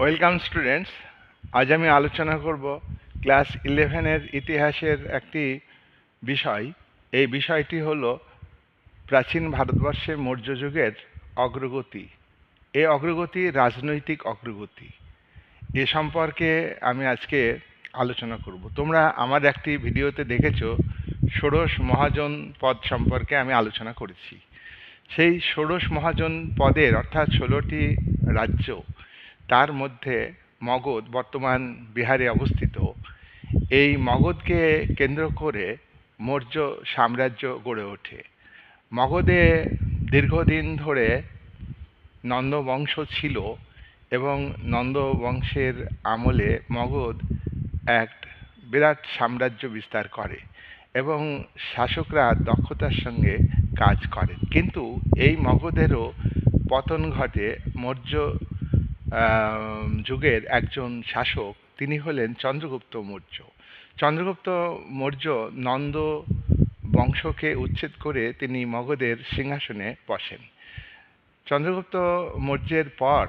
Welcome students আজ আমি আলোচনা করব ক্লাস ইলেভেনের ইতিহাসের একটি বিষয়। এই বিষয়টি হলো প্রাচীন ভারতবর্ষে মৌর্য যুগের অগ্রগতি। এই অগ্রগতি রাজনৈতিক অগ্রগতি। এ সম্পর্কে আমি আজকে আলোচনা করব। তোমরা আমার একটি ভিডিওতে দেখেছ, ষোড়শ মহাজন পদ সম্পর্কে আমি আলোচনা করেছি। সেই ষোড়শ মহাজন পদের অর্থাৎ ষোলোটি রাজ্য তার মধ্যে মগধ বর্তমান বিহারে অবস্থিত। এই মগধকে কেন্দ্র করে মৌর্য সাম্রাজ্য গড়ে ওঠে। মগধে দীর্ঘদিন ধরে নন্দ বংশ ছিল এবং নন্দ বংশের আমলে মগধ এক বিরাট সাম্রাজ্য বিস্তার করে এবং শাসকরা দক্ষতার সঙ্গে কাজ করেন। কিন্তু এই মগধেরও পতন ঘটে মৌর্য যুগের একজন শাসক, তিনি হলেন চন্দ্রগুপ্ত মৌর্য। চন্দ্রগুপ্ত মৌর্য নন্দ বংশকে উচ্ছেদ করে তিনি মগধের সিংহাসনে বসেন। চন্দ্রগুপ্ত মৌর্যের পর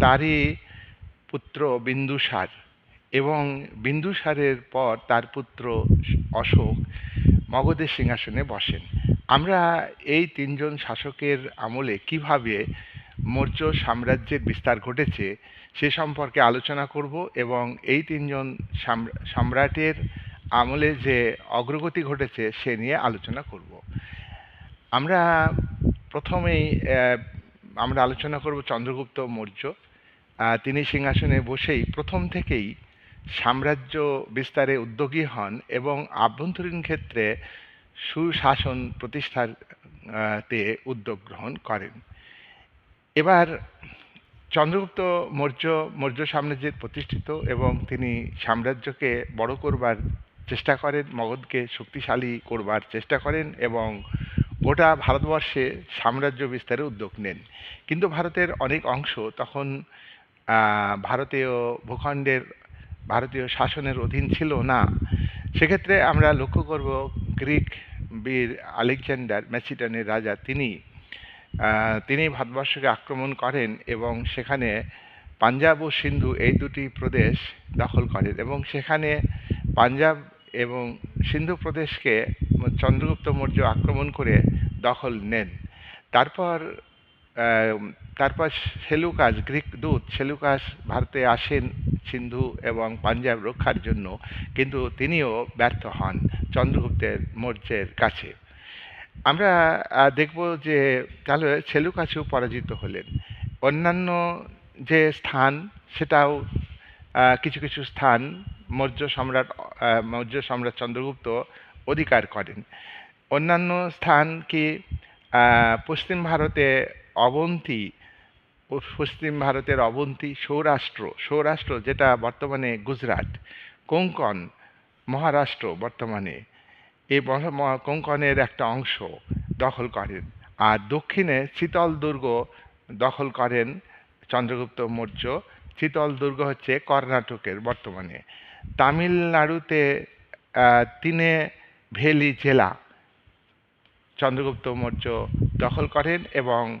তারই পুত্র বিন্দুসার এবং বিন্দুসারের পর তার পুত্র অশোক মগধের সিংহাসনে বসেন। আমরা এই তিনজন শাসকের আমলে কীভাবে মৌর্য সাম্রাজ্যের বিস্তার ঘটেছে, সে সম্পর্কে আলোচনা করব এবং এই তিনজন সম্রাটের আমলে যে অগ্রগতি ঘটেছে, সে নিয়ে আলোচনা করব। আমরা প্রথমেই আমরা আলোচনা করব চন্দ্রগুপ্ত মৌর্য। তিনি সিংহাসনে বসেই প্রথম থেকেই সাম্রাজ্য বিস্তারে উদ্যোগী হন এবং আভ্যন্তরীণ ক্ষেত্রে সুশাসন প্রতিষ্ঠার তে উদ্যোগ গ্রহণ করেন। এবার চন্দ্রগুপ্ত মৌর্য মৌর্য সাম্রাজ্যের প্রতিষ্ঠিত এবং তিনি সাম্রাজ্যকে বড় করবার চেষ্টা করেন, মগধকে শক্তিশালী করবার চেষ্টা করেন এবং গোটা ভারতবর্ষে সাম্রাজ্য বিস্তারে উদ্যোগ নেন। কিন্তু ভারতের অনেক অংশ তখন ভারতীয় ভূখণ্ডের, ভারতীয় শাসনের অধীন ছিল না। সেক্ষেত্রে আমরা লক্ষ্য করব, গ্রিক বীর আলেকজান্ডার ম্যাসিডনের রাজা তিনি তিনি ভারতবর্ষকে আক্রমণ করেন এবং সেখানে পাঞ্জাব ও সিন্ধু এই দুটি প্রদেশ দখল করেন এবং সেখানে পাঞ্জাব এবং সিন্ধু প্রদেশকে চন্দ্রগুপ্ত মৌর্য আক্রমণ করে দখল নেন। তারপর তারপর সেলুকাস, গ্রিক দূত সেলুকাস ভারতে আসেন সিন্ধু এবং পাঞ্জাব রক্ষার জন্য, কিন্তু তিনিও ব্যর্থ হন চন্দ্রগুপ্তের মৌর্যের কাছে। আমরা দেখব যে তাহলে সেলুকাসও পরাজিত হলেন। অন্যান্য যে স্থান, সেটাও কিছু কিছু স্থান মৌর্য সম্রাট মৌর্য সম্রাট চন্দ্রগুপ্ত অধিকার করেন। অন্যান্য স্থান কি পশ্চিম ভারতে অবন্তী, পশ্চিম ভারতের অবন্তী, সৌরাষ্ট্র সৌরাষ্ট্র যেটা বর্তমানে গুজরাট, কোঙ্কন, মহারাষ্ট্র বর্তমানে এই ম- একটা অংশ দখল করেন। আর দক্ষিণে শীতল দুর্গ দখল করেন চন্দ্রগুপ্ত মৌর্য। শীতল দুর্গ হচ্ছে কর্ণাটকের বর্তমানে। তামিলনাড়ুতে তিনে ভেলি জেলা চন্দ্রগুপ্ত মৌর্য দখল করেন এবং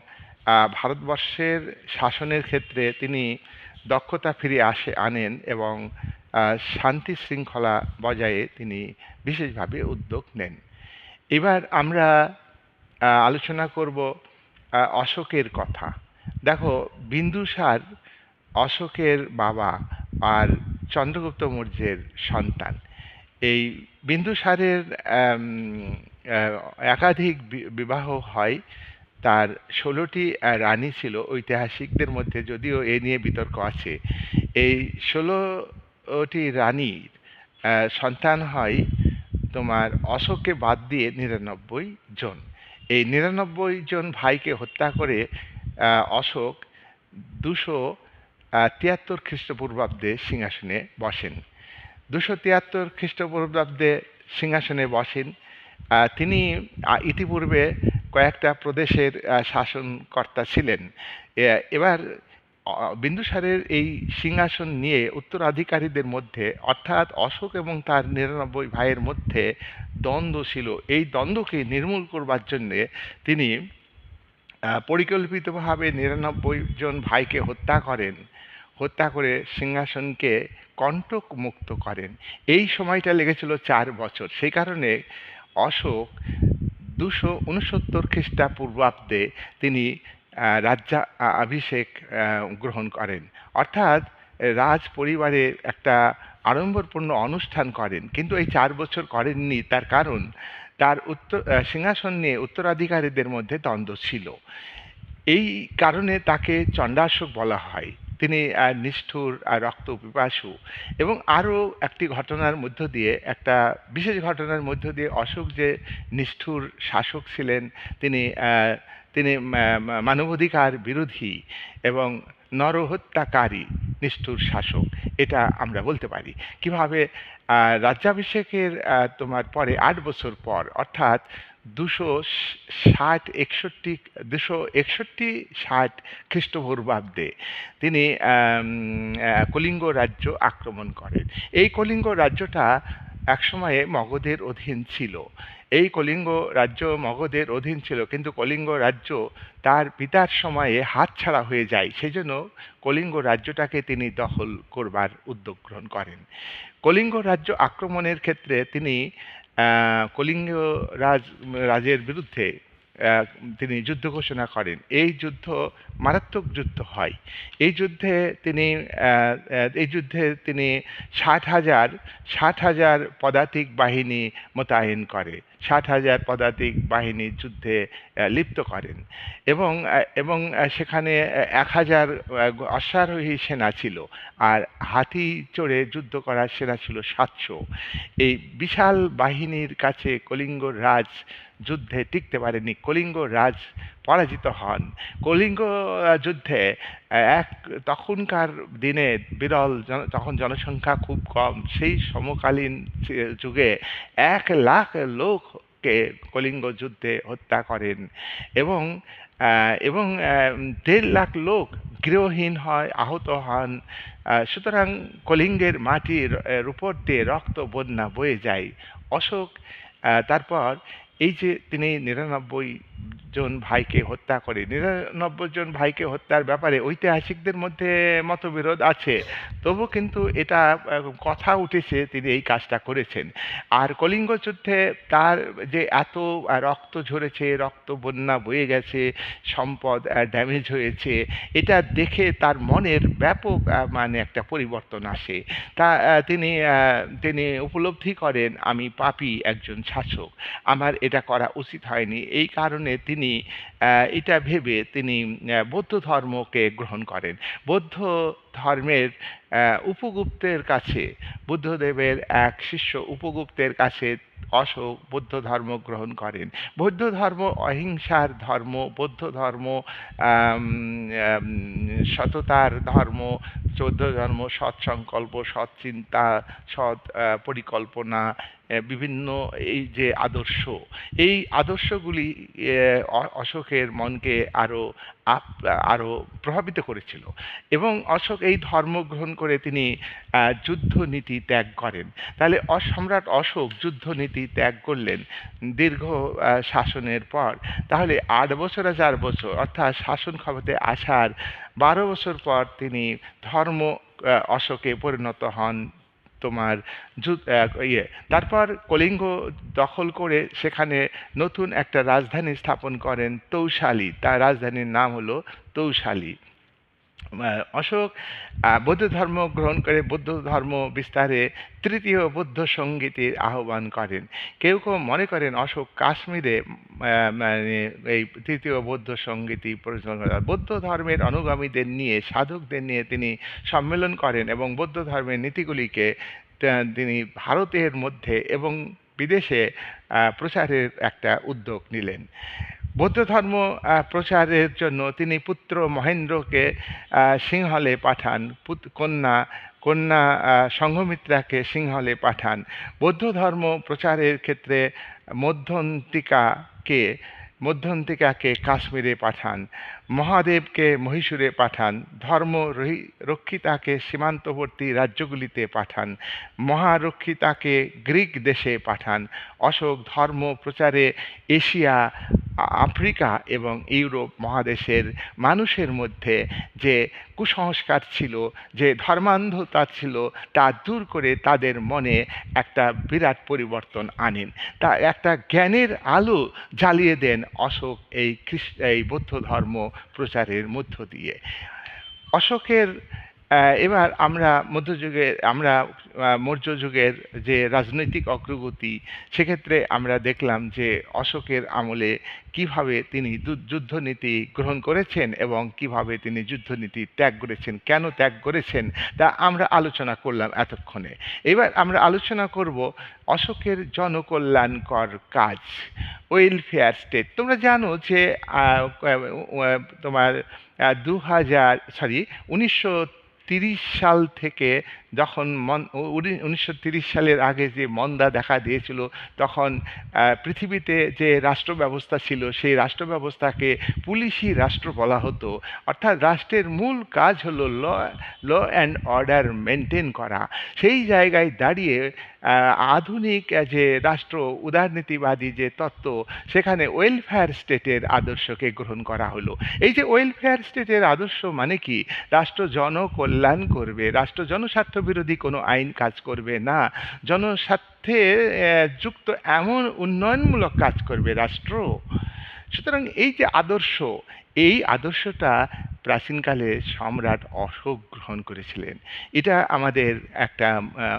ভারতবর্ষের শাসনের ক্ষেত্রে তিনি দক্ষতা ফিরে আসে, আনেন এবং শান্তি শৃঙ্খলা বজায়ে তিনি বিশেষভাবে উদ্যোগ নেন। এবার আমরা আলোচনা করব অশোকের কথা। দেখো বিন্দুসার অশোকের বাবা আর চন্দ্রগুপ্ত মৌর্যের সন্তান। এই বিন্দুসারের একাধিক বিবাহ হয়, তার ষোলোটি রানী ছিল ঐতিহাসিকদের মধ্যে, যদিও এ নিয়ে বিতর্ক আছে। এই ষোলোটি রানীর। সন্তান হয় তোমার অশোককে বাদ দিয়ে নিরানব্বই জন। এই নিরানব্বই জন ভাইকে হত্যা করে অশোক দুশো তিয়াত্তর খ্রিস্টপূর্বাব্দে সিংহাসনে বসেন। দুশো তিয়াত্তর খ্রিস্টপূর্বাব্দে সিংহাসনে বসেন। তিনি ইতিপূর্বে কয়েকটা প্রদেশের শাসনকর্তা ছিলেন। এবার বিন্দুসারের এই সিংহাসন নিয়ে উত্তরাধিকারীদের মধ্যে, অর্থাৎ অশোক এবং তার নিরানব্বই ভাইয়ের মধ্যে দ্বন্দ্ব ছিল। এই দ্বন্দ্বকে নির্মূল করবার জন্যে তিনি পরিকল্পিতভাবে নিরানব্বই জন ভাইকে হত্যা করেন। হত্যা করে সিংহাসনকে কণ্টক মুক্ত করেন। এই সময়টা লেগেছিল চার বছর। সেই কারণে অশোক দুশো উনসত্তর খ্রিস্টাপূর্বাব্দে তিনি রাজ্যা অভিষেক গ্রহণ করেন। অর্থাৎ, রাজ পরিবারে একটা আড়ম্বরপূর্ণ অনুষ্ঠান করেন। কিন্তু এই চার বছর করেননি, তার কারণ, তার উত্তর সিংহাসন নিয়ে উত্তরাধিকারীদের মধ্যে দ্বন্দ্ব ছিল। এই কারণে তাকে চণ্ডাশোক বলা হয়। তিনি নিষ্ঠুর আর রক্ত পিপাসু এবং আরও একটি ঘটনার মধ্য দিয়ে, একটা বিশেষ ঘটনার মধ্য দিয়ে অশোক যে নিষ্ঠুর শাসক ছিলেন, তিনি তিনি মানবাধিকার বিরোধী এবং নরহত্যাকারী নিষ্ঠুর শাসক। এটা আমরা বলতে পারি। কীভাবে রাজ্যাভিষেকের তোমার পরে আট বছর পর, অর্থাৎ দুশো ষাট, একষট্টি, দুশো একষট্টি ষাট খ্রিস্টপূর্বাব্দে তিনি কলিঙ্গ রাজ্য আক্রমণ করেন। এই কলিঙ্গ রাজ্যটা একসময়ে মগধের অধীন ছিল। এই কলিঙ্গ রাজ্য মগধের অধীন ছিল, কিন্তু কলিঙ্গ রাজ্য তার পিতার সময়ে হাতছাড়া হয়ে যায়। সেই জন্য কলিঙ্গ রাজ্যটাকে তিনি দখল করবার উদ্যোগ গ্রহণ করেন। কলিঙ্গ রাজ্য আক্রমণের ক্ষেত্রে তিনি কলিঙ্গ রাজ রাজের বিরুদ্ধে তিনি যুদ্ধ ঘোষণা করেন। এই যুদ্ধ মারাত্মক যুদ্ধ হয়। এই যুদ্ধে তিনি এই যুদ্ধে তিনি ষাট হাজার ষাট হাজার পদাতিক বাহিনী মোতায়েন করে। ষাট হাজার পদাতিক বাহিনী যুদ্ধে লিপ্ত করেন। এবং এবং সেখানে এক হাজার অশ্বারোহী সেনা ছিল। আর হাতি চড়ে যুদ্ধ করার সেনা ছিল সাতশো। এই বিশাল বাহিনীর কাছে কলিঙ্গ রাজ যুদ্ধে টিকতে পারেনি কলিঙ্গ রাজ পরাজিত হন। কলিঙ্গ যুদ্ধে, এক তখনকার দিনে বিরল তখন জনসংখ্যা খুব কম। সেই সমকালীন যুগে এক লাখ লোককে কলিঙ্গ যুদ্ধে হত্যা করেন এবং এবং দেড় লাখ লোক গৃহহীন হয়, আহত হন। সুতরাং কলিঙ্গের মাটির উপর দিয়ে রক্ত বন্যা বয়ে যায়। অশোক তারপর এই যে তিনি নিরানব্বই জন ভাইকে হত্যা করে, নিরানব্বই জন ভাইকে হত্যার ব্যাপারে ঐতিহাসিকদের মধ্যে মতবিরোধ আছে। তবু কিন্তু এটা কথা উঠেছে তিনি এই কাজটা করেছেন। আর কলিঙ্গ যুদ্ধে তার যে এত রক্ত ঝরেছে, রক্ত বন্যা বয়ে গেছে, সম্পদ ড্যামেজ হয়েছে, এটা দেখে তার মনের ব্যাপক মানে একটা পরিবর্তন আসে। তা তিনি তিনি উপলব্ধি করেন, আমি পাপী একজন শাসক, আমার এটা করা উচিত হয়নি। এই কারণে তিনি এটা ভেবে তিনি বৌদ্ধ ধর্মকে গ্রহণ করেন। বৌদ্ধ ধর্মের উপগুপ্তের কাছে বুদ্ধদেবের এক শিষ্য উপগুপ্তের কাছে অশোক বৌদ্ধ ধর্ম গ্রহণ করেন। বৌদ্ধ ধর্ম অহিংসার ধর্ম বৌদ্ধ ধর্ম সততার ধর্ম চৌদ্ধ ধর্ম সৎ সংকল্প সৎ চিন্তা সৎ পরিকল্পনা বিভিন্ন এই যে আদর্শ এই আদর্শগুলি আহ, অ- অশোকের মনকে আরও আপ, আরও প্রভাবিত করেছিল। এবং অশোক এই ধর্ম গ্রহণ করে তিনি যুদ্ধনীতি ত্যাগ করেন। তাহলে সম্রাট অশোক যুদ্ধনীতি ত্যাগ করলেন দীর্ঘ শাসনের পর। তাহলে আট বছর আর চার বছর, অর্থাৎ শাসন ক্ষমতায় আসার বারো বছর পর তিনি ধর্ম অশোকে পরিণত হন। তোমার ইয়ে। তারপর কলিঙ্গ দখল করে সেখানে নতুন একটা রাজধানী স্থাপন করেন তৌশালী। তার রাজধানীর নাম হলো তৌশালী। অশোক বৌদ্ধ ধর্ম গ্রহণ করে বৌদ্ধ ধর্ম বিস্তারে তৃতীয় বৌদ্ধ সঙ্গীতের আহ্বান করেন কেউ কেউ মনে করেন অশোক কাশ্মীরে মানে এই তৃতীয় বৌদ্ধ সঙ্গীতি পরিচালনা করেন। বৌদ্ধ ধর্মের অনুগামীদের নিয়ে, সাধকদের নিয়ে তিনি সম্মেলন করেন এবং বৌদ্ধ ধর্মের নীতিগুলিকে তিনি ভারতের মধ্যে এবং বিদেশে প্রচারের একটা উদ্যোগ নিলেন বৌদ্ধ ধর্ম প্রচারের জন্য তিনি পুত্র মহেন্দ্রকে সিংহলে পাঠান। কন্যা কন্যা সংঘমিত্রাকে সিংহলে পাঠান। বৌদ্ধ ধর্ম প্রচারের ক্ষেত্রে মধ্যন্তিকাকে মধ্যন্তিকাকে কাশ্মীরে পাঠান, মহাদেবকে মহীশূরে পাঠান, ধর্ম রক্ষিতাকে সীমান্তবর্তী রাজ্যগুলিতে পাঠান, মহারক্ষিতাকে গ্রিক দেশে পাঠান, অশোক ধর্ম প্রচারে এশিয়া আফ্রিকা এবং ইউরোপ মহাদেশের মানুষের মধ্যে যে কুসংস্কার ছিল, যে ধর্মান্ধতা ছিল, তা দূর করে তাদের মনে একটা বিরাট পরিবর্তন আনেন। তা একটা জ্ঞানের আলো জ্বালিয়ে দেন অশোক এই খ্রিস্ট এই বৌদ্ধ ধর্ম প্রচারের মধ্য দিয়ে। অশোকের এবার আমরা মধ্যযুগে আমরা মৌর্য যুগের যে রাজনৈতিক অগ্রগতি, সেক্ষেত্রে আমরা দেখলাম যে অশোকের আমলে কীভাবে তিনি যুদ্ধনীতি গ্রহণ করেছেন এবং কীভাবে তিনি যুদ্ধনীতি ত্যাগ করেছেন, কেন ত্যাগ করেছেন, তা আমরা আলোচনা করলাম এতক্ষণে। এবার আমরা আলোচনা করব অশোকের জনকল্যাণকর কাজ ওয়েলফেয়ার স্টেট তোমরা জানো যে তোমার দু হাজার সরি উনিশশো সাল থেকে যখন মন উনিশশো সালের আগে যে মন্দা দেখা দিয়েছিল, তখন পৃথিবীতে যে রাষ্ট্র ব্যবস্থা ছিল, সেই রাষ্ট্র ব্যবস্থাকে পুলিশি রাষ্ট্র বলা হতো। অর্থাৎ রাষ্ট্রের মূল কাজ হলো law law and order maintain করা। সেই জায়গায় দাঁড়িয়ে আধুনিক যে রাষ্ট্র, উদারনীতিবাদী যে তত্ত্ব, সেখানে ওয়েলফেয়ার স্টেটের আদর্শকে গ্রহণ করা হলো। এই যে ওয়েলফেয়ার স্টেটের আদর্শ মানে কি? রাষ্ট্র জনকল্যাণ করবে, রাষ্ট্র জনস্বার্থ বিরোধী কোনো আইন কাজ করবে না। জনস্বার্থে যুক্ত এমন উন্নয়নমূলক কাজ করবে রাষ্ট্র। সুতরাং এই যে আদর্শ, এই আদর্শটা প্রাচীনকালে সম্রাট অশোক গ্রহণ করেছিলেন। এটা আমাদের একটা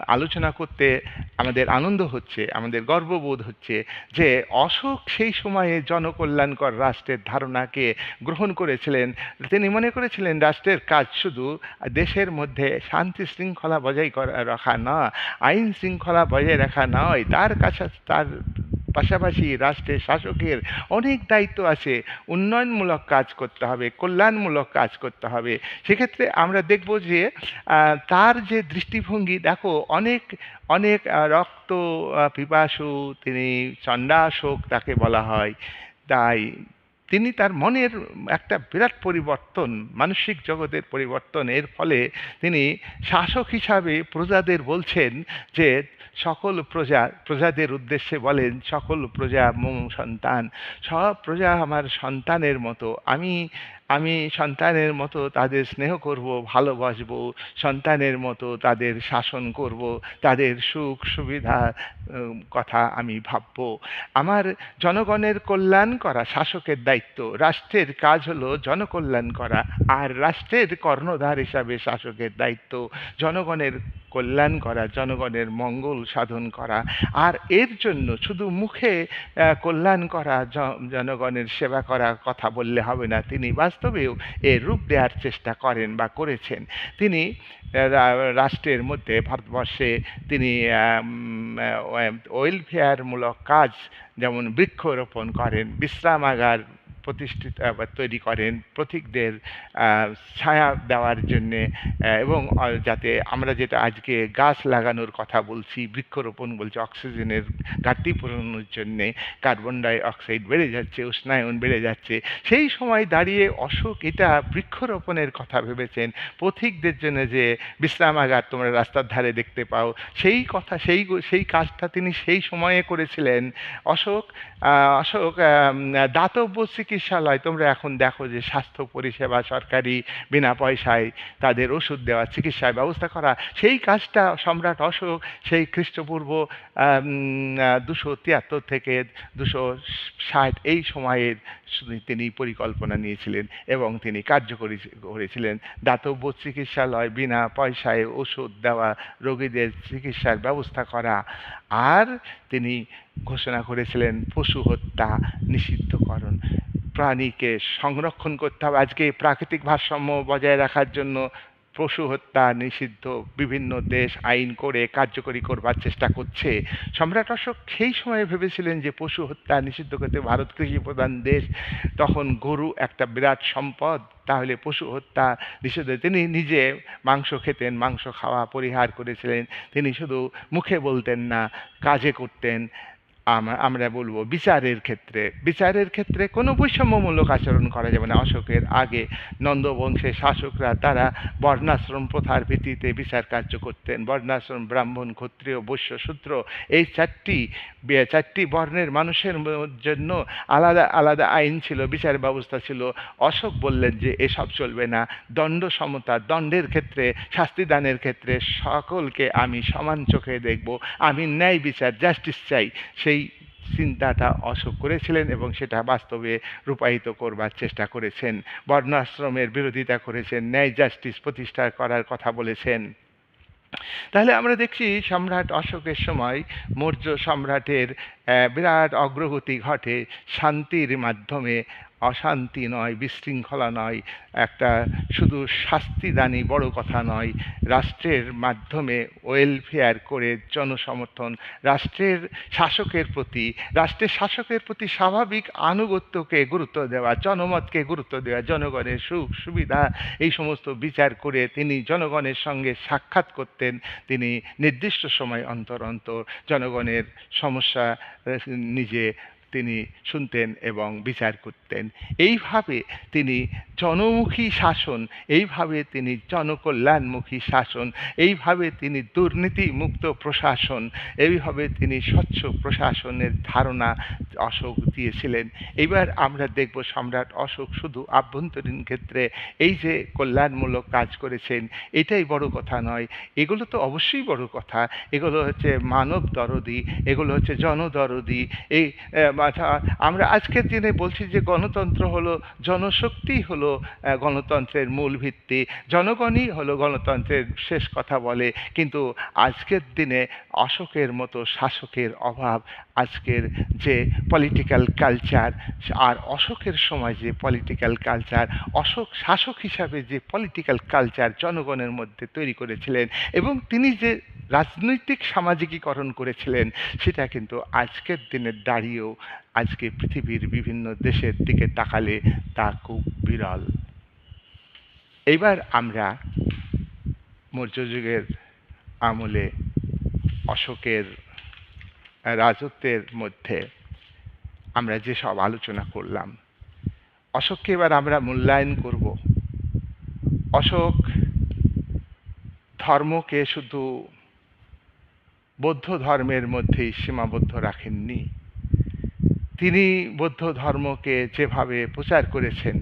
আলোচনা করতে আমাদের আনন্দ হচ্ছে, আমাদের গর্ববোধ হচ্ছে যে অশোক সেই সময়ে জনকল্যাণকর রাষ্ট্রের ধারণাকে গ্রহণ করেছিলেন। তিনি মনে করেছিলেন রাষ্ট্রের কাজ শুধু দেশের মধ্যে শান্তি শৃঙ্খলা বজায় রাখা না, আইন শৃঙ্খলা বজায় রাখা নয়, তার কাছে তার পাশাপাশি রাষ্ট্রের শাসকের অনেক দায়িত্ব আছে। উন্নয়নমূলক কাজ করতে হবে, কল্যাণমূলক কাজ করতে হবে। সেক্ষেত্রে আমরা দেখব যে তার যে দৃষ্টিভঙ্গি, দেখো অনেক অনেক রক্ত পিপাসু, তিনি চণ্ডাশোক তাকে বলা হয়। তাই তিনি তার মনের একটা বিরাট পরিবর্তন, মানসিক জগতের পরিবর্তন, এর ফলে তিনি শাসক হিসাবে প্রজাদের বলছেন যে সকল প্রজা, প্রজাদের উদ্দেশ্যে বলেন, সকল প্রজা মম সন্তান, সব প্রজা আমার সন্তানের মতো, আমি আমি সন্তানের মতো তাদের স্নেহ করব, ভালোবাসবো, সন্তানের মতো তাদের শাসন করব, তাদের সুখ সুবিধা কথা আমি ভাববো। আমার জনগণের কল্যাণ করা শাসকের দায়িত্ব, রাষ্ট্রের কাজ হলো জনকল্যাণ করা, আর রাষ্ট্রের কর্ণধার হিসাবে শাসকের দায়িত্ব, জনগণের কল্যাণ করা, জনগণের মঙ্গল সাধন করা। আর এর জন্য শুধু মুখে কল্যাণ করা জনগণের সেবা করা কথা বললে হবে না। তিনি বাস্তবেও এর রূপ দেওয়ার চেষ্টা করেন বা করেছেন। তিনি রাষ্ট্রের মধ্যে ভারতবর্ষে তিনি ওয়েলফেয়ারমূলক কাজ যেমন বৃক্ষরোপণ করেন, বিশ্রামাগার প্রতিষ্ঠিত তৈরি করেন প্রতীকদের ছায়া দেওয়ার জন্যে এবং যাতে আমরা যেটা আজকে গাছ লাগানোর কথা বলছি, বৃক্ষরোপণ বলছি, অক্সিজেনের ঘাটতি পূরণের জন্যে কার্বন ডাই অক্সাইড বেড়ে যাচ্ছে, উষ্ণায়ন বেড়ে যাচ্ছে, সেই সময় দাঁড়িয়ে অশোক এটা বৃক্ষরোপণের কথা ভেবেছেন। পথিকদের জন্য যে বিশ্রামাগার তোমরা রাস্তার ধারে দেখতে পাও, সেই কথা, সেই সেই কাজটা তিনি সেই সময়ে করেছিলেন। অশোক অশোক দাতব্য চিকিৎসালয়, তোমরা এখন দেখো যে স্বাস্থ্য পরিষেবা সরকারি বিনা পয়সায় তাদের ওষুধ দেওয়া, চিকিৎসার ব্যবস্থা করা, সেই কাজটা সম্রাট অশোক, সেই খ্রিস্টপূর্ব দুশো তিয়াত্তর থেকে দুশো ষাট এই সময়ের তিনি পরিকল্পনা নিয়েছিলেন এবং তিনি কার্যকরী করেছিলেন। দাতব্য চিকিৎসালয় বিনা পয়সায় ওষুধ দেওয়া, রোগীদের চিকিৎসার ব্যবস্থা করা আর তিনি ঘোষণা করেছিলেন পশু হত্যা নিষিদ্ধকরণ। প্রাণীকে সংরক্ষণ করতে হবে। আজকে প্রাকৃতিক ভারসাম্য বজায় রাখার জন্য পশু হত্যা নিষিদ্ধ বিভিন্ন দেশ আইন করে কার্যকরী করবার চেষ্টা করছে। সম্রাট অশোক সেই সময় ভেবেছিলেন যে পশু হত্যা নিষিদ্ধ করতে ভারত কৃষি প্রধান দেশ, তখন গরু একটা বিরাট সম্পদ। তাহলে পশু হত্যা নিষিদ্ধ। তিনি নিজে মাংস খেতেন, মাংস খাওয়া, পরিহার করেছিলেন। তিনি শুধু মুখে বলতেন না, কাজে করতেন। আমরা বলব বিচারের ক্ষেত্রে। বিচারের ক্ষেত্রে কোনো বৈষম্যমূলক আচরণ করা যাবে না। অশোকের আগে নন্দবংশের শাসকরা তারা বর্ণাশ্রম প্রথার ভিত্তিতে বিচার কার্য করতেন। বর্ণাশ্রম, ব্রাহ্মণ, ক্ষত্রিয়, বৈশ্য, শূদ্র এই চারটি চারটি বর্ণের মানুষের জন্য আলাদা আলাদা আইন ছিল, বিচার ব্যবস্থা ছিল। অশোক বললেন যে এসব চলবে না। দণ্ড সমতা, দণ্ডের ক্ষেত্রে শাস্তিদানের ক্ষেত্রে সকলকে আমি সমান চোখে দেখব। আমি ন্যায় বিচার, জাস্টিস চাই। সেই চিন্তাটা অশোক করেছিলেন এবং সেটা বাস্তবে রূপায়িত করবার চেষ্টা করেছেন। বর্ণাশ্রমের বিরোধিতা করেছেন, ন্যায় জাস্টিস প্রতিষ্ঠা করার কথা বলেছেন। তাহলে আমরা দেখছি সম্রাট অশোকের সময় মৌর্য সম্রাটের বিরাট অগ্রগতি ঘটে শান্তির মাধ্যমে অশান্তি নয়, বিশৃঙ্খলা নয়, একটা শুধু শাস্তিদানই বড় কথা নয়। রাষ্ট্রের মাধ্যমে ওয়েলফেয়ার করে জনসমর্থন, রাষ্ট্রের শাসকের প্রতি, রাষ্ট্রের শাসকের প্রতি স্বাভাবিক আনুগত্যকে গুরুত্ব দেওয়া, জনমতকে গুরুত্ব দেওয়া, জনগণের সুখ, সুবিধা, এই সমস্ত বিচার করে তিনি জনগণের সঙ্গে সাক্ষাৎ করতেন। তিনি নির্দিষ্ট সময় অন্তর অন্তর জনগণের সমস্যা নিজে তিনি শুনতেন এবং বিচার করতেন। এইভাবে তিনি জনমুখী শাসন, এইভাবে তিনি জনকল্যাণমুখী শাসন, এইভাবে তিনি দুর্নীতি মুক্ত প্রশাসন, এইভাবে তিনি স্বচ্ছ প্রশাসনের ধারণা অশোক দিয়েছিলেন। এবার আমরা দেখব সম্রাট অশোক শুধু আভ্যন্তরীণ ক্ষেত্রে এই যে কল্যাণমূলক কাজ করেছেন, এটাই বড় কথা নয়। এগুলো তো অবশ্যই বড় কথা। এগুলো হচ্ছে মানব দরদি এগুলো হচ্ছে জনদরদি। এই মাথা- আমরা আজকের দিনে বলছি যে গণতন্ত্র হলো, জনশক্তি হলো গণতন্ত্রের মূল ভিত্তি। জনগণই হলো গণতন্ত্রের শেষ কথা বলে। কিন্তু আজকের দিনে অশোকের মতো শাসকের অভাব, আজকের যে পলিটিক্যাল কালচার আর অশোকের সময় যে পলিটিক্যাল কালচার অশোক শাসক হিসাবে যে পলিটিক্যাল কালচার জনগণের মধ্যে তৈরি করেছিলেন এবং তিনি যে রাজনৈতিক সামাজিকীকরণ করেছিলেন, সেটা কিন্তু আজকের দিনে দাঁড়িয়েও আজকে পৃথিবীর বিভিন্ন দেশের দিকে তাকালে তা খুব বিরল। এবার আমরা মৌর্য যুগের আমলে অশোকের রাজত্বের মধ্যে আমরা যেসব আলোচনা করলাম, অশোককে এবার আমরা মূল্যায়ন করব। অশোক ধর্মকে শুধু বৌদ্ধ ধর্মের মধ্যেই সীমাবদ্ধ রাখেননি তিনি বৌদ্ধ ধর্মকে যেভাবে প্রচার করেছেন,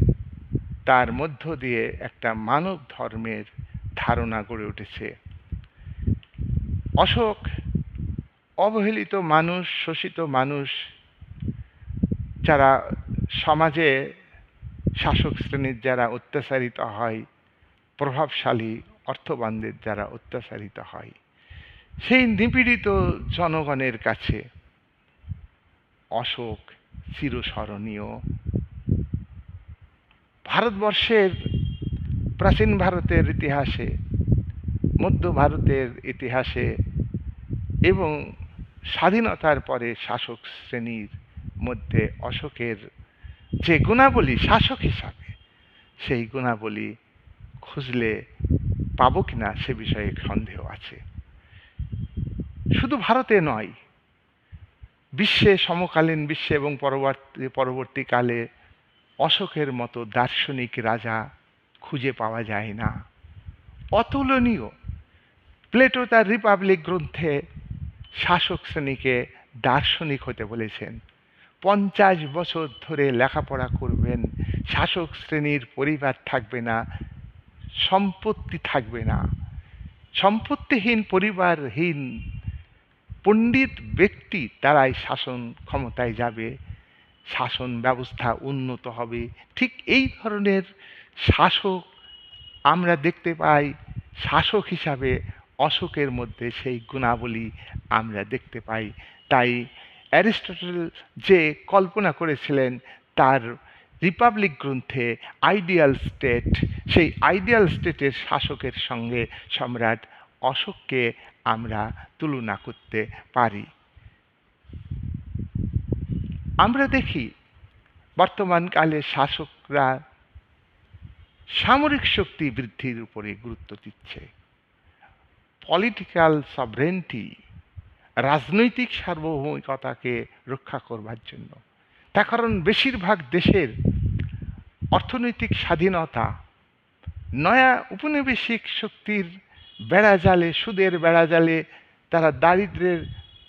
তার মধ্য দিয়ে একটা মানব ধর্মের ধারণা গড়ে উঠেছে। অশোক, অবহেলিত মানুষ, শোষিত মানুষ, যারা সমাজে শাসক শ্রেণির যারা অত্যাচারিত হয়, প্রভাবশালী অর্থবানদের যারা অত্যাচারিত হয়, সেই নিপীড়িত জনগণের কাছে অশোক চিরস্মরণীয়। ভারতবর্ষের প্রাচীন ভারতের ইতিহাসে, মধ্য ভারতের ইতিহাসে এবং স্বাধীনতার পরে শাসক শ্রেণির মধ্যে অশোকের যে গুণাবলী শাসক হিসাবে, সেই গুণাবলী খুঁজলে পাবো কিনা সে বিষয়ে সন্দেহ আছে। শুধু ভারতে নয় বিশ্বে সমকালীন বিশ্বে এবং পরবর্তী, পরবর্তীকালে অশোকের মতো দার্শনিক রাজা খুঁজে পাওয়া যায় না। অতুলনীয়। প্লেটো তার রিপাবলিক গ্রন্থে শাসক শ্রেণীকে দার্শনিক হতে বলেছেন। পঞ্চাশ বছর ধরে লেখাপড়া করবেন, শাসক শ্রেণির পরিবার থাকবে না, সম্পত্তি থাকবে না। সম্পত্তিহীন, পরিবারহীন পণ্ডিত ব্যক্তি তারাই শাসন ক্ষমতায় যাবে, শাসন ব্যবস্থা উন্নত হবে। ঠিক এই ধরনের শাসক আমরা দেখতে পাই, শাসক হিসাবে অশোকের মধ্যে সেই গুণাবলী আমরা দেখতে পাই। তাই অ্যারিস্টটল যে কল্পনা করেছিলেন, তার রিপাবলিক গ্রন্থে আইডিয়াল স্টেট, সেই আইডিয়াল স্টেটের শাসকের সঙ্গে সম্রাট অশোককে আমরা তুলনা করতে পারি। আমরা দেখি বর্তমানকালে শাসকরা সামরিক শক্তি বৃদ্ধির উপরে গুরুত্ব দিচ্ছে। পলিটিক্যাল সভরেন্টি রাজনৈতিক সার্বভৌমিকতাকে রক্ষা করবার জন্য। তার কারণ বেশিরভাগ দেশের অর্থনৈতিক স্বাধীনতা নয়া উপনিবেশিক শক্তির বেড়াজালে সুদের বেড়াজালে তারা দারিদ্র্যের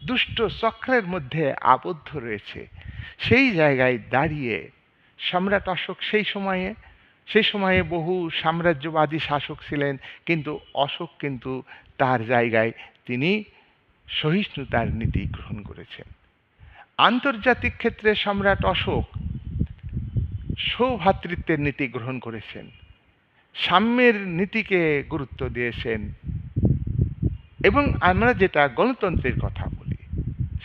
দুষ্ট চক্রের মধ্যে আবদ্ধ রয়েছে। সেই জায়গায় দাঁড়িয়ে সম্রাট অশোক সেই সময়ে সেই সময়ে বহু সাম্রাজ্যবাদী শাসক ছিলেন, কিন্তু অশোক কিন্তু তার জায়গায় তিনি সহিষ্ণুতার নীতি গ্রহণ করেছেন। আন্তর্জাতিক ক্ষেত্রে সম্রাট অশোক সৌভাতৃত্বের নীতি গ্রহণ করেছেন। সাম্যের নীতিকে গুরুত্ব দিয়েছেন। এবং আমরা যেটা গণতন্ত্রের কথা বলি,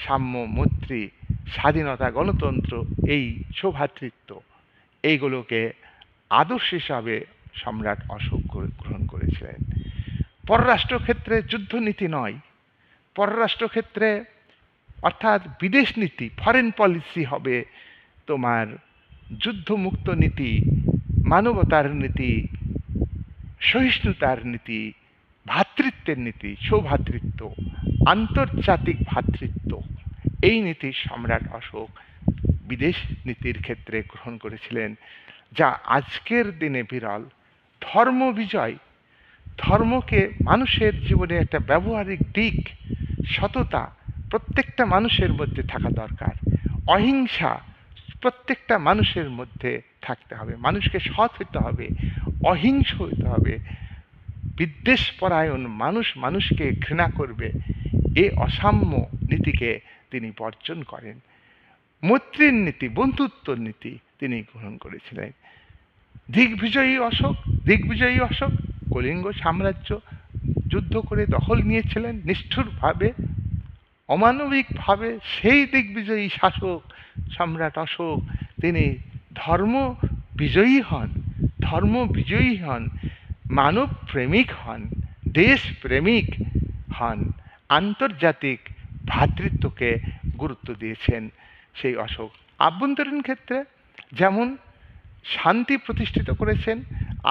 সাম্য, মৈত্রী, স্বাধীনতা, গণতন্ত্র, এই সৌভাতৃত্ব এইগুলোকে আদর্শ হিসাবে সম্রাট অশোক গ্রহণ করেছিলেন। পররাষ্ট্রক্ষেত্রে যুদ্ধনীতি নয়। পররাষ্ট্রক্ষেত্রে অর্থাৎ বিদেশ নীতি ফরেন পলিসি হবে তোমার যুদ্ধমুক্ত নীতি, মানবতার নীতি সহিষ্ণুতার নীতি ভ্রাতৃত্বের নীতি সৌভ্রাতৃত্ব আন্তর্জাতিক ভ্রাতৃত্ব এই নীতি সম্রাট অশোক বিদেশ নীতির ক্ষেত্রে গ্রহণ করেছিলেন, যা আজকের দিনে বিরল। ধর্ম বিজয়, ধর্মকে মানুষের জীবনে একটা ব্যবহারিক দিক, সততা প্রত্যেকটা মানুষের মধ্যে থাকা দরকার। অহিংসা প্রত্যেকটা মানুষের মধ্যে থাকতে হবে। মানুষকে সৎ হতে হবে, অহিংস হতে হবে। বিদ্বেষ পরায়ণ মানুষ মানুষকে ঘৃণা করবে। এ অসাম্য নীতিকে তিনি বর্জন করেন। মৈত্রীর নীতি, বন্ধুত্বর নীতি তিনি গ্রহণ করেছিলেন। দিগ্বিজয়ী অশোক দিগ্বিজয়ী অশোক, কলিঙ্গ সাম্রাজ্য যুদ্ধ করে দখল নিয়েছিলেন নিষ্ঠুরভাবে। অমানবিকভাবে সেই দিগ্বিজয়ী শাসক, সম্রাট অশোক, তিনি ধর্ম বিজয়ী হন, ধর্ম বিজয়ী হন, মানব প্রেমিক হন, দেশ প্রেমিক হন, আন্তর্জাতিক ভ্রাতৃত্বকে গুরুত্ব দিয়েছেন সেই অশোক। আভ্যন্তরীণ ক্ষেত্রে যেমন শান্তি প্রতিষ্ঠিত করেছেন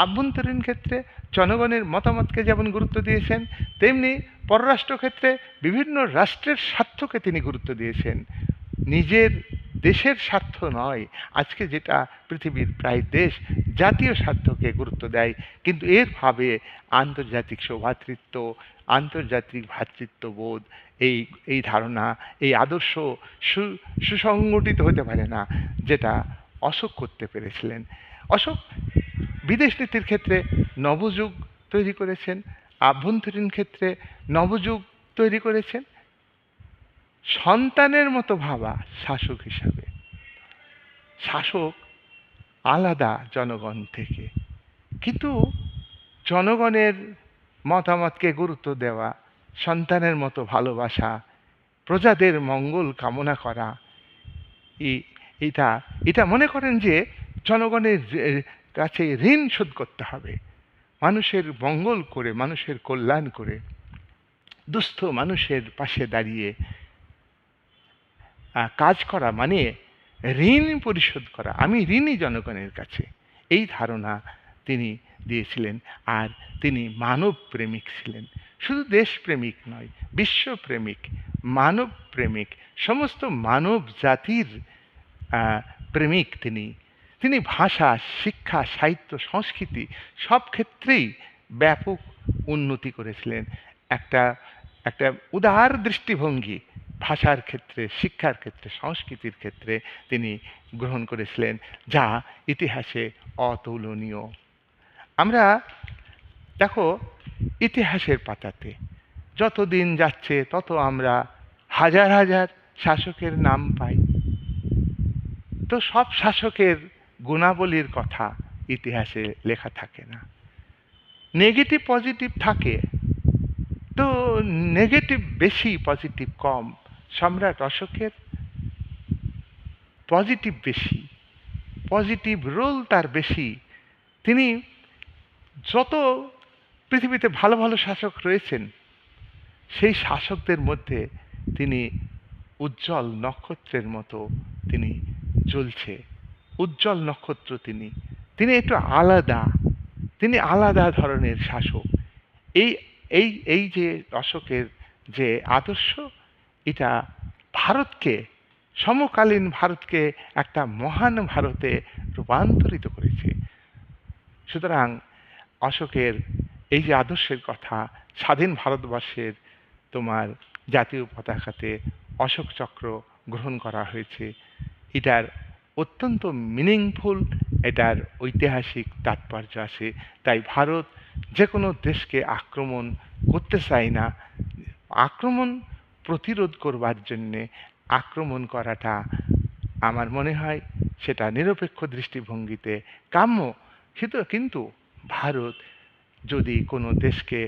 আভ্যন্তরীণ ক্ষেত্রে জনগণের মতামতকে যেমন গুরুত্ব দিয়েছেন, তেমনি পররাষ্ট্র ক্ষেত্রে বিভিন্ন রাষ্ট্রের স্বার্থকে তিনি গুরুত্ব দিয়েছেন। নিজের দেশের স্বার্থ নয়, আজকে যেটা পৃথিবীর প্রায় দেশ জাতীয় স্বার্থকে গুরুত্ব দেয়, কিন্তু এর ভাবে আন্তর্জাতিক সৌভাতৃত্ব, আন্তর্জাতিক ভ্রাতৃত্ববোধ এই এই ধারণা, এই আদর্শ সুসংগঠিত হতে পারে না, যেটা অশোক করতে পেরেছিলেন। অশোক বিদেশ নীতির ক্ষেত্রে নবযুগ তৈরি করেছেন, আভ্যন্তরীণ ক্ষেত্রে নবযুগ তৈরি করেছেন, সন্তানের মতো ভাবা শাসক হিসাবে। শাসক আলাদা জনগণ থেকে। কিন্তু জনগণের মতামতকে গুরুত্ব দেওয়া, সন্তানের মতো ভালোবাসা, প্রজাদের মঙ্গল কামনা করা এটা এটা মনে করেন যে জনগণের কাছে ঋণ শোধ করতে হবে। মানুষের মঙ্গল করে, মানুষের কল্যাণ করে, দুস্থ মানুষের পাশে দাঁড়িয়ে কাজ করা মানে ঋণ পরিশোধ করা। আমি ঋণী জনগণের কাছে এই ধারণা তিনি দিয়েছিলেন আর তিনি মানব প্রেমিক ছিলেন। শুধু দেশপ্রেমিক নয়, বিশ্বপ্রেমিক মানব প্রেমিক সমস্ত মানব জাতির প্রেমিক তিনি। তিনি ভাষা, শিক্ষা, সাহিত্য, সংস্কৃতি সব ক্ষেত্রেই ব্যাপক উন্নতি করেছিলেন। একটা একটা উদার দৃষ্টিভঙ্গি ভাষার ক্ষেত্রে, শিক্ষার ক্ষেত্রে, সংস্কৃতির ক্ষেত্রে তিনি গ্রহণ করেছিলেন, যা ইতিহাসে অতুলনীয়। আমরা, দেখো, ইতিহাসের পাতাতে যত দিন যাচ্ছে তত আমরা হাজার হাজার শাসকের নাম পাই। তো সব শাসকের গুণাবলীর কথা ইতিহাসে লেখা থাকে না। নেগেটিভ পজিটিভ থাকে। তো নেগেটিভ বেশি পজিটিভ কম। সম্রাট অশোকের পজিটিভ বেশি। পজিটিভ রোল তার বেশি। তিনি যত পৃথিবীতে ভালো ভালো শাসক রয়েছেন, সেই শাসকদের মধ্যে তিনি উজ্জ্বল নক্ষত্রের মতো তিনি জ্বলছে। উজ্জ্বল নক্ষত্র তিনি। তিনি একটু আলাদা। তিনি আলাদা ধরনের শাসক। এই এই এই যে অশোকের যে আদর্শ, এটা ভারতকে, সমকালীন ভারতকে একটা মহান ভারতে রূপান্তরিত করেছে। সুতরাং অশোকের এই যে আদর্শের কথা, স্বাধীন ভারতবর্ষের তোমার জাতীয় পতাকাতে অশোক চক্র গ্রহণ করা হয়েছে। এটার অত্যন্ত মিনিংফুল এটার ঐতিহাসিক তাৎপর্য আছে। তাই ভারত যে কোনো দেশকে আক্রমণ করতে চায় না, আক্রমণ প্রতিরোধ করবার জন্যে আক্রমণ করাটা আমার মনে হয় সেটা নিরপেক্ষ দৃষ্টিভঙ্গিতে কাম্য। কিন্তু কিন্তু ভারত যদি কোনো দেশকে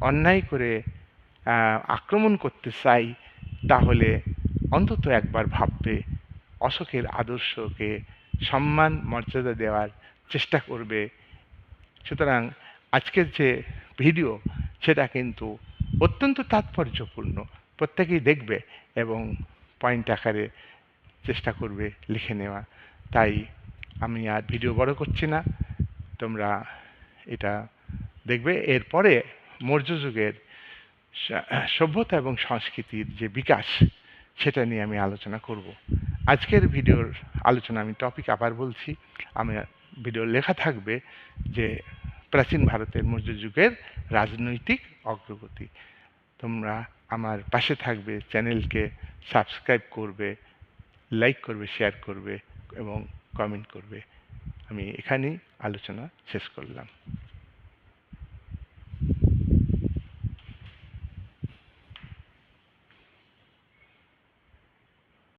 অন্যায় করে আক্রমণ করতে চাই তাহলে অন্তত একবার ভাববে অশোকের আদর্শকে সম্মান, মর্যাদা দেওয়ার চেষ্টা করবে। সুতরাং আজকের যে ভিডিও সেটা কিন্তু অত্যন্ত তাৎপর্যপূর্ণ। প্রত্যেকেই দেখবে এবং পয়েন্ট আকারে চেষ্টা করবে লিখে নেওয়া। তাই আমি আর ভিডিও বড় করছি না। তোমরা এটা দেখবে। এরপরে মৌর্য যুগের সভ্যতা এবং সংস্কৃতির যে বিকাশ, সেটা নিয়ে আমি আলোচনা করব। আজকের ভিডিওর আলোচনা আমি টপিক আবার বলছি। আমি ভিডিও লেখা থাকবে যে, প্রাচীন ভারতের মৌর্য যুগের রাজনৈতিক অগ্রগতি। তোমরা আমার পাশে থাকবে, চ্যানেলকে সাবস্ক্রাইব করবে, লাইক করবে, শেয়ার করবে এবং কমেন্ট করবে। আমি এখানেই আলোচনা শেষ করলাম।